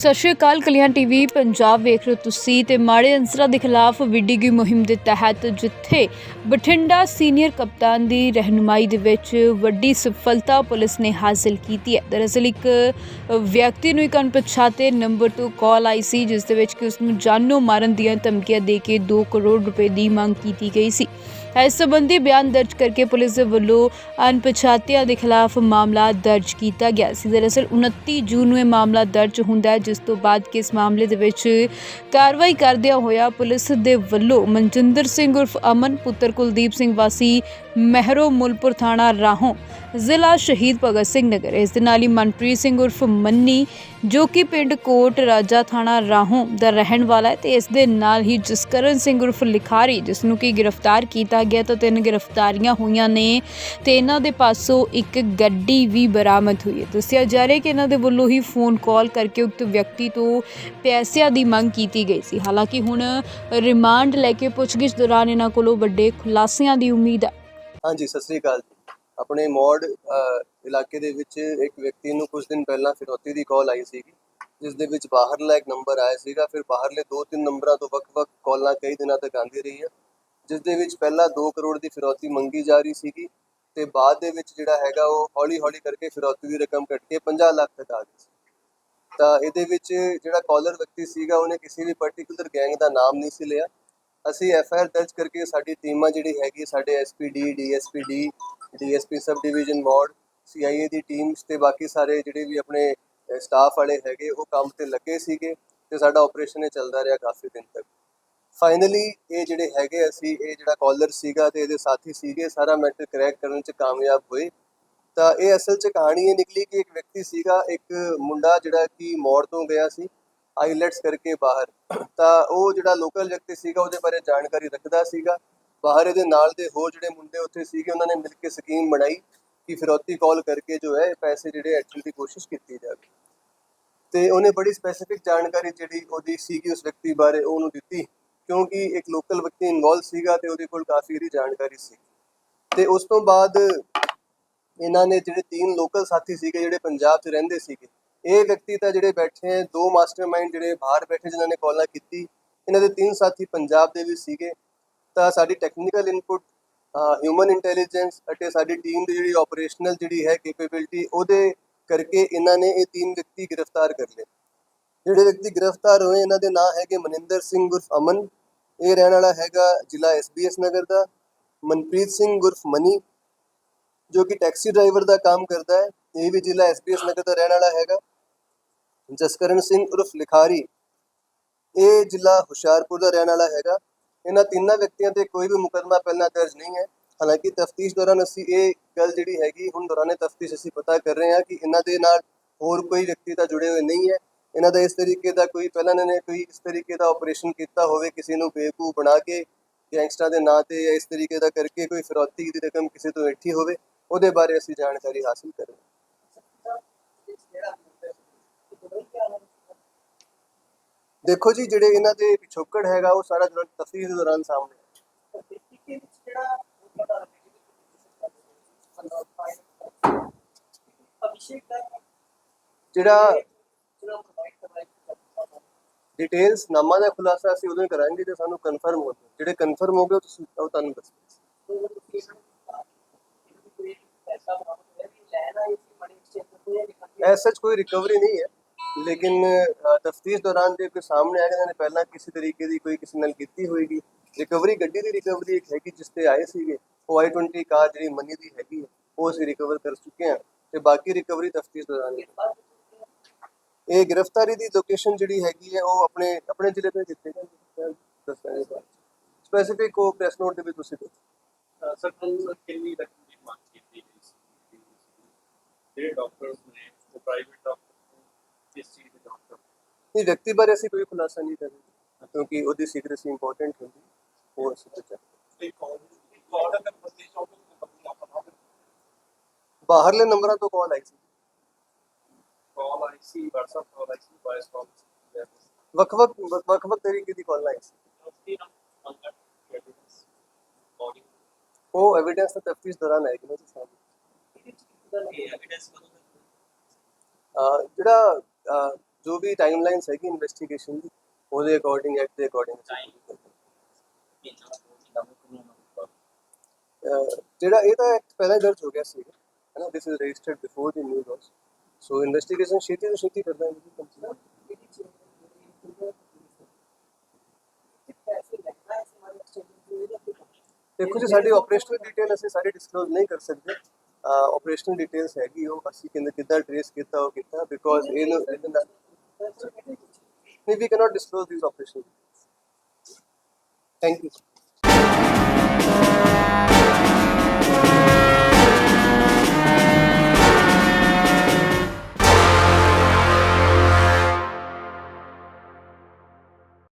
ਸਤਿ ਸ਼੍ਰੀ ਅਕਾਲ, ਕਲਿਆਣ ਟੀਵੀ ਪੰਜਾਬ ਵੇਖ ਰਹੇ ਹੋ ਤੁਸੀਂ ਤੇ ਮਾੜੇ ਅੰਸਰਾਂ ਦੇ ਖਿਲਾਫ ਵਿੱਢੀ ਗਈ ਮੁਹਿੰਮ ਦੇ ਤਹਿਤ ਜਿੱਥੇ ਬਠਿੰਡਾ ਸੀਨੀਅਰ ਕਪਤਾਨ ਦੀ ਰਹਿਨੁਮਾਈ ਦੇ ਵਿੱਚ ਵੱਡੀ ਸਫਲਤਾ ਪੁਲਿਸ ਨੇ ਹਾਸਲ ਕੀਤੀ ਹੈ। ਦਰਅਸਲ ਇੱਕ ਵਿਅਕਤੀ ਨੂੰ ਇੱਕ ਅਣਪਛਾਤੇ ਨੰਬਰ ਤੋਂ ਕਾਲ ਆਈ ਸੀ, ਜਿਸ ਦੇ ਵਿੱਚ ਕਿ ਉਸ ਨੂੰ ਜਾਨੋਂ ਮਾਰਨ ਦੀਆਂ ਧਮਕੀਆਂ ਦੇ ਕੇ 2 ਕਰੋੜ ਰੁਪਏ ਦੀ ਮੰਗ ਕੀਤੀ ਗਈ ਸੀ। ਇਸ ਸੰਬੰਧੀ ਬਿਆਨ ਦਰਜ ਕਰਕੇ ਪੁਲਿਸ ਦੇ ਵੱਲੋਂ ਅਣਪਛਾਤਿਆਂ ਦੇ ਖਿਲਾਫ ਮਾਮਲਾ ਦਰਜ ਕੀਤਾ ਗਿਆ ਸੀ। ਦਰਅਸਲ 29 ਜੂਨ ਨੂੰ ਇਹ ਮਾਮਲਾ ਦਰਜ ਹੁੰਦਾ ਹੈ, ਜਿਸ ਤੋਂ ਬਾਅਦ ਕਿ ਇਸ ਮਾਮਲੇ ਦੇ ਵਿੱਚ ਕਾਰਵਾਈ ਕਰਦਿਆਂ ਹੋਇਆ ਪੁਲਿਸ ਦੇ ਵੱਲੋਂ ਮਨਜਿੰਦਰ ਸਿੰਘ ਉਰਫ ਅਮਨ, ਪੁੱਤਰ ਕੁਲਦੀਪ ਸਿੰਘ ਵਾਸੀ, ਮਹਿਰੋ ਮੁਲਪੁਰ ਥਾਣਾ ਰਾਹੋਂ ਜ਼ਿਲ੍ਹਾ ਸ਼ਹੀਦ ਭਗਤ ਸਿੰਘ ਨਗਰ। ਇਸ ਦੇ ਨਾਲ ਹੀ ਮਨਪ੍ਰੀਤ ਸਿੰਘ ਉਰਫ ਮੰਨੀ, ਜੋ ਕਿ ਪਿੰਡ ਕੋਟ ਰਾਜਾ ਥਾਣਾ ਰਾਹੋਂ ਦਾ ਰਹਿਣ ਵਾਲਾ ਹੈ, ਤੇ ਇਸ ਦੇ ਨਾਲ ਹੀ ਜਸਕਰਨ ਸਿੰਘ ਉਰਫ ਲਿਖਾਰੀ, ਜਿਸ ਨੂੰ ਕਿ ਗ੍ਰਿਫਤਾਰ ਕੀਤਾ ਗਿਆ ਤਾਂ ਤਿੰਨ ਗ੍ਰਿਫਤਾਰੀਆਂ ਹੋਈਆਂ ਨੇ ਤੇ ਇਹਨਾਂ ਦੇ ਪਾਸੋਂ ਇੱਕ ਗੱਡੀ ਵੀ ਬਰਾਮਦ ਹੋਈ ਹੈ। ਦੱਸਿਆ ਜਾ ਰਿਹਾ ਕਿ ਇਹਨਾਂ ਦੇ ਵੱਲੋਂ ਹੀ ਫੋਨ ਕਾਲ ਕਰਕੇ ਉਕਤ ਵਿਅਕਤੀ ਤੋਂ ਪੈਸਿਆਂ ਦੀ ਮੰਗ ਕੀਤੀ ਗਈ ਸੀ। ਹਾਲਾਂਕਿ ਹੁਣ ਰਿਮਾਂਡ ਲੈ ਕੇ ਪੁੱਛਗਿੱਛ ਦੌਰਾਨ ਇਹਨਾਂ ਕੋਲੋਂ ਵੱਡੇ ਖੁਲਾਸਿਆਂ ਦੀ ਉਮੀਦ ਹੈ। ਹਾਂਜੀ, ਸਤਿ ਸ੍ਰੀ ਅਕਾਲ ਆਪਣੇ ਮੋੜ ਇਲਾਕੇ ਦੇ ਵਿੱਚ ਇੱਕ ਵਿਅਕਤੀ ਨੂੰ ਕੁਝ ਦਿਨ ਪਹਿਲਾਂ ਫਿਰੌਤੀ ਦੀ ਕਾਲ ਆਈ ਸੀਗੀ, ਜਿਸ ਦੇ ਵਿੱਚ ਬਾਹਰਲਾ ਇੱਕ ਨੰਬਰ ਆਇਆ ਸੀਗਾ। ਫਿਰ ਬਾਹਰਲੇ ਦੋ ਤਿੰਨ ਨੰਬਰਾਂ ਤੋਂ ਵੱਖ-ਵੱਖ ਕਾਲਾਂ ਕਈ ਦਿਨਾਂ ਤੱਕ ਆਉਂਦੀ ਰਹੀ ਹੈ। ਜਿਸ ਦੇ ਵਿੱਚ ਪਹਿਲਾਂ 2 ਕਰੋੜ ਦੀ ਫਿਰੌਤੀ ਮੰਗੀ ਜਾ ਰਹੀ ਸੀਗੀ ਤੇ ਬਾਅਦ ਦੇ ਵਿੱਚ ਜਿਹੜਾ ਹੈਗਾ ਉਹ ਹੌਲੀ-ਹੌਲੀ ਕਰਕੇ ਫਿਰੌਤੀ ਦੀ ਰਕਮ ਘਟ ਕੇ 50 ਲੱਖ ਤੱਕ ਆ ਗਈ ਸੀ। ਤਾਂ ਇਹਦੇ ਵਿੱਚ ਜਿਹੜਾ ਕਾਲਰ ਵਿਅਕਤੀ ਸੀਗਾ, ਉਹਨੇ ਕਿਸੇ ਵੀ ਪਾਰਟਿਕੂਲਰ ਗੈਂਗ ਦਾ ਨਾਮ ਨਹੀਂ ਸੀ ਲਿਆ। ਅਸੀਂ ਐਫ ਆਈ ਆਰ ਦਰਜ ਕਰਕੇ ਸਾਡੀ ਟੀਮਾਂ ਜਿਹੜੀ ਹੈਗੀ, ਸਾਡੇ SPD DSPD DSP sub division mode CIA ਦੀ ਟੀਮਸ ਤੇ ਬਾਕੀ ਸਾਰੇ ਜਿਹੜੇ ਵੀ ਆਪਣੇ ਸਟਾਫ ਵਾਲੇ ਹੈਗੇ, ਉਹ ਕੰਮ ਤੇ ਲੱਗੇ ਸੀਗੇ ਤੇ ਸਾਡਾ ਆਪਰੇਸ਼ਨ ਇਹ ਚੱਲਦਾ ਰਿਹਾ ਕਾਫੀ ਦਿਨ ਤੱਕ। ਫਾਈਨਲੀ ਇਹ ਜਿਹੜੇ ਹੈਗੇ ਅਸੀਂ, ਇਹ ਜਿਹੜਾ ਕਾਲਰ ਸੀਗਾ ਤੇ ਇਹਦੇ ਸਾਥੀ ਸੀਗੇ, ਸਾਰਾ ਮੈਟਰ ਕਰੈਕ ਕਰਨ ਚ ਕਾਮਯਾਬ ਹੋਏ। ਤਾਂ ਇਹ ਅਸਲ ਚ ਕਹਾਣੀ ਇਹ ਨਿਕਲੀ ਕਿ ਇੱਕ ਵਿਅਕਤੀ ਸੀਗਾ, ਇੱਕ ਮੁੰਡਾ ਜਿਹੜਾ ਕਿ ਮੋੜ ਤੋਂ ਗਿਆ ਸੀ ਆਈਲੈਟਸ ਕਰਕੇ ਬਾਹਰ। ਤਾਂ ਉਹ ਜਿਹੜਾ ਲੋਕਲ ਵਿਅਕਤੀ ਸੀਗਾ, ਉਹਦੇ ਬਾਰੇ ਜਾਣਕਾਰੀ ਰੱਖਦਾ ਸੀਗਾ। ਬਾਹਰ ਇਹਦੇ ਨਾਲ ਦੇ ਹੋਰ ਜਿਹੜੇ ਮੁੰਡੇ ਉੱਥੇ ਸੀਗੇ, ਉਹਨਾਂ ਨੇ ਮਿਲ ਕੇ ਸਕੀਮ ਬਣਾਈ ਕਿ ਫਿਰੌਤੀ ਕਾਲ ਕਰਕੇ ਜੋ ਹੈ ਪੈਸੇ ਜਿਹੜੇ ਐਕਚੁਅਲ ਦੀ ਕੋਸ਼ਿਸ਼ ਕੀਤੀ ਜਾਵੇ। ਤੇ ਉਹਨੇ ਬੜੀ ਸਪੈਸੀਫਿਕ ਜਾਣਕਾਰੀ ਜਿਹੜੀ ਉਹਦੀ ਸੀਗੀ ਉਸ ਵਿਅਕਤੀ ਬਾਰੇ ਉਹਨੂੰ ਦਿੱਤੀ। ਕਿਉਂਕਿ ਇੱਕ ਲੋਕਲ ਵਿਅਕਤੀ ਇਨਵੋਲਵ ਸੀਗਾ ਤੇ ਉਹਦੇ ਕੋਲ ਕਾਫੀ ਇਹਦੀ ਜਾਣਕਾਰੀ ਸੀ। ਤੇ ਉਸ ਤੋਂ ਬਾਅਦ ਇਹਨਾਂ ਨੇ ਜਿਹੜੇ ਤਿੰਨ ਲੋਕਲ ਸਾਥੀ ਸੀਗੇ, ਜਿਹੜੇ ਪੰਜਾਬ 'ਚ ਰਹਿੰਦੇ ਸੀਗੇ, ਇਹ ਵਿਅਕਤੀ ਤਾਂ ਜਿਹੜੇ ਬੈਠੇ ਹੈ, ਦੋ ਮਾਸਟਰਮਾਈਂਡ ਜਿਹੜੇ ਬਾਹਰ ਬੈਠੇ ਜਿਨ੍ਹਾਂ ਨੇ ਕਾਲਾਂ ਕੀਤੀ, ਇਹਨਾਂ ਦੇ ਤਿੰਨ ਸਾਥੀ ਪੰਜਾਬ ਦੇ ਵੀ ਸੀਗੇ। ਤਾਂ ਸਾਡੀ ਟੈਕਨੀਕਲ ਇਨਪੁਟ ਹਿਊਮਨ ਇੰਟੈਲੀਜੈਂਸ ਅਤੇ ਸਾਡੀ ਟੀਮ ਦੀ ਜਿਹੜੀ ਆਪਰੇਸ਼ਨਲ ਜਿਹੜੀ ਹੈ ਕੈਪੇਬਿਲਿਟੀ ਉਹਦੇ ਕਰਕੇ ਇਹਨਾਂ ਨੇ ਇਹ ਤਿੰਨ ਵਿਅਕਤੀ ਗ੍ਰਿਫਤਾਰ ਕਰ ਲਏ। ਜਿਹੜੇ ਵਿਅਕਤੀ ਗ੍ਰਿਫਤਾਰ ਹੋਏ, ਇਹਨਾਂ ਦੇ ਨਾਂ ਹੈਗੇ ਮਨਿੰਦਰ ਸਿੰਘ ਉਰਫ ਅਮਨ ਇਹ ਰਹਿਣ ਵਾਲਾ ਹੈਗਾ ਜ਼ਿਲ੍ਹਾ ਐਸਬੀਐਸ ਨਗਰ ਦਾ, ਮਨਪ੍ਰੀਤ ਸਿੰਘ ਗੁਰਫ ਮਨੀ, ਜੋ ਕਿ ਟੈਕਸੀ ਡਰਾਈਵਰ ਦਾ ਕੰਮ ਕਰਦਾ ਹੈ, ਇਹ ਵੀ ਜ਼ਿਲ੍ਹਾ ਐਸਬੀਐਸ ਨਗਰ ਦਾ ਰਹਿਣ ਵਾਲਾ ਹੈਗਾ। ਜਸਕਰਨ ਸਿੰਘ ਉਰਫ ਲਿਖਾਰੀ, ਇਹ ਜ਼ਿਲ੍ਹਾ ਹੁਸ਼ਿਆਰਪੁਰ ਦਾ ਰਹਿਣ ਵਾਲਾ ਹੈਗਾ। ਇਹਨਾਂ ਤਿੰਨਾਂ ਵਿਅਕਤੀਆਂ ਤੇ ਕੋਈ ਵੀ ਮੁਕੱਦਮਾ ਪਹਿਲਾਂ ਦਰਜ ਨਹੀਂ ਹੈ। ਹਾਲਾਂਕਿ ਤਫਤੀਸ਼ ਦੌਰਾਨ ਅਸੀਂ ਇਹ ਗੱਲ ਜਿਹੜੀ ਹੈਗੀ, ਹੁਣ ਦੌਰਾਨੇ ਤਫਤੀਸ਼ ਅਸੀਂ ਪਤਾ ਕਰ ਰਹੇ ਹਾਂ ਕਿ ਇਹਨਾਂ ਦੇ ਨਾਲ ਹੋਰ ਕੋਈ ਵਿਅਕਤੀ ਤਾਂ ਜੁੜੇ ਹੋਏ ਨਹੀਂ ਹੈ। ਇਹਨਾਂ ਦਾ ਇਸ ਤਰੀਕੇ ਦਾ ਕੋਈ, ਪਹਿਲਾਂ ਇਹਨਾਂ ਨੇ ਕੋਈ ਇਸ ਤਰੀਕੇ ਦਾ ਆਪਰੇਸ਼ਨ ਕੀਤਾ ਹੋਵੇ ਕਿਸੇ ਨੂੰ ਬੇਵਕੂਫ ਬਣਾ ਕੇ, ਗੈਂਗਸਟਰ ਦੇ ਨਾਂ ਤੇ ਜਾਂ ਇਸ ਤਰੀਕੇ ਦਾ ਕਰਕੇ ਕੋਈ ਫਿਰੌਤੀ ਦੀ ਰਕਮ ਕਿਸੇ ਤੋਂ ਇੱਠੀ ਹੋਵੇ, ਉਹਦੇ ਬਾਰੇ ਅਸੀਂ ਜਾਣਕਾਰੀ ਹਾਸਲ ਕਰ ਦੇਖੋ ਜੀ, ਜਿਹੜੇ ਇਹਨਾਂ ਦੇ ਪਿਛੋਕੜ ਹੈਗਾ, ਉਹ ਸਾਰਾ ਦੌਰਾਨ ਤਫਤੀਸ਼ ਦੇ ਦੌਰਾਨ ਸਾਹਮਣੇ ਜਿਹੜਾ ਡਿਟੇਲਸ ਨਾਮਾਂ ਦਾ ਖੁਲਾਸਾ ਅਸੀਂ ਉਦੋਂ ਹੀ ਕਰਾਂਗੇ ਜੇ ਸਾਨੂੰ ਕਨਫਰਮ ਹੋ ਜਿਹੜੇ ਕਨਫਰਮ ਹੋ ਗਏ ਉਹ ਤੁਸੀਂ ਉਹ ਤੁਹਾਨੂੰ ਦੱਸਾਂਗੇ ਐਸਾ ਕੋਈ ਰਿਕਵਰੀ ਨਹੀਂ ਹੈ। ਲੇਕਿਨ ਤਫਤੀਸ਼ ਦੌਰਾਨ ਜੇ ਕੋਈ ਸਾਹਮਣੇ ਆਏਗਾ ਇਹਨਾਂ ਨੇ ਪਹਿਲਾਂ ਕਿਸੇ ਤਰੀਕੇ ਦੀ ਕੋਈ ਕਿਸੇ ਨਾਲ ਕੀਤੀ ਹੋਏਗੀ। ਰਿਕਵਰੀ ਗੱਡੀ ਦੀ ਰਿਕਵਰੀ ਇੱਕ ਹੈਗੀ ਜਿਸ ਤੇ ਆਏ ਸੀਗੇ। ਉਹ i20 ਕਾਰ ਜਿਹੜੀ ਮਨੀ ਦੀ ਹੈਗੀ ਉਹ ਅਸੀਂ ਰਿਕਵਰ ਕਰ ਚੁੱਕੇ ਹਾਂ। ਤੇ ਬਾਕੀ ਰਿਕਵਰੀ ਤਫਤੀਸ਼ ਦੌਰਾਨ ਹੀ ਇਹ ਗ੍ਰਿਫਤਾਰੀ ਦੀ ਲੋਕੇਸ਼ਨ ਜਿਹੜੀ ਹੈਗੀ ਹੈ ਉਹ ਆਪਣੇ ਆਪਣੇ ਜ਼ਿਲ੍ਹੇ ਤੋਂ ਦਿੱਤੇ ਗਏ ਦੱਸਾਂਗੇ ਬਾਅਦ ਸਪੈਸੀਫਿਕ ਉਹ ਪ੍ਰੈਸ ਨੋਟ ਦੇ ਵਿੱਚ ਤੁਸੀਂ ਦੇਖੋ। ਸਰ ਕਿੰਨੀ ਰਕਮ ਦੀ ਮੰਗ ਕੀਤੀ ਗਈ ਜਿਹੜੇ ਡਾਕਟਰਸ ਨੇ ਪ੍ਰਾਈਵੇਟ ਡਾਕਟਰ ਇਸ ਚੀਜ਼ ਦੇ ਡਾਕਟਰ ਇਹ ਵਿਅਕਤੀ ਬਾਰੇ ਅਸੀਂ ਕੋਈ ਖੁਲਾਸਾ ਨਹੀਂ ਕਰਾਂਗੇ ਕਿਉਂਕਿ ਉਹਦੀ ਸੀਕ੍ਰੇਸੀ ਇੰਪੋਰਟੈਂਟ ਹੁੰਦੀ ਉਹ ਅਸੀਂ ਤੇ ਬਾਹਰਲੇ ਨੰਬਰਾਂ ਤੋਂ ਕਾਲ ਆਈ ਸੀ। ਆਈ ਸੀ WhatsApp ਕਾਲ ਆਈ ਸੀ ਵਾਇਸ ਕਾਲ ਸੀ ਵੱਖ-ਵੱਖ ਵੱਖ-ਵੱਖ ਤਰੀਕੇ ਦੀ ਕਾਲ ਆਈ ਸੀ। ਉਸਦੀ ਨਾ ਮੰਗਣ ਐਵੀਡੈਂਸ ਬੋਡੀ ਉਹ ਐਵੀਡੈਂਸ ਤਾਂ ਤਫਤੀਸ਼ ਦੌਰਾਨ ਆਏਗੀ ਨਾ ਜੀ ਸਾਹਮਣੇ ਇਹ ਐਵੀਡੈਂਸ ਕਦੋਂ ਤੱਕ ਅਹ ਜਿਹੜਾ ਜੋ ਵੀ ਟਾਈਮਲਾਈਨਸ ਹੈਗੀ ਇਨਵੈਸਟੀਗੇਸ਼ਨ ਦੀ ਉਹਦੇ ਅਕੋਰਡਿੰਗ ਐਕਟ ਦੇ ਅਕੋਰਡਿੰਗ ਜਿਹੜਾ ਇਹ ਤਾਂ ਐਕਟ ਪਹਿਲਾਂ ਦਰਜ ਹੋ ਗਿਆ ਸੀ ਹੈ ਨਾ this is registered before the new laws so investigation ਛੇਤੀ ਤੋਂ ਛੇਤੀ ਕਰਦਾ ਦੇਖੋ ਜੀ ਸਾਡੀ ਆਪਰੇਸ਼ਨਲ ਡਿਟੇਲ ਅਸੀਂ ਸਾਰੀ ਡਿਸਕਲੋਜ਼ ਨਹੀਂ ਕਰ ਸਕਦੇ ਆਪਰੇਸ਼ਨਲ ਡਿਟੇਲਸ ਹੈਗੀ ਉਹ ਅਸੀਂ ਕਿੰਨੇ ਕਿੱਦਾਂ ਟ੍ਰੇਸ ਕੀਤਾ ਉਹ ਕੀਤਾ ਬਿਕੋਜ਼ ਇਹ ਨਹੀਂ we cannot disclose this operation thank you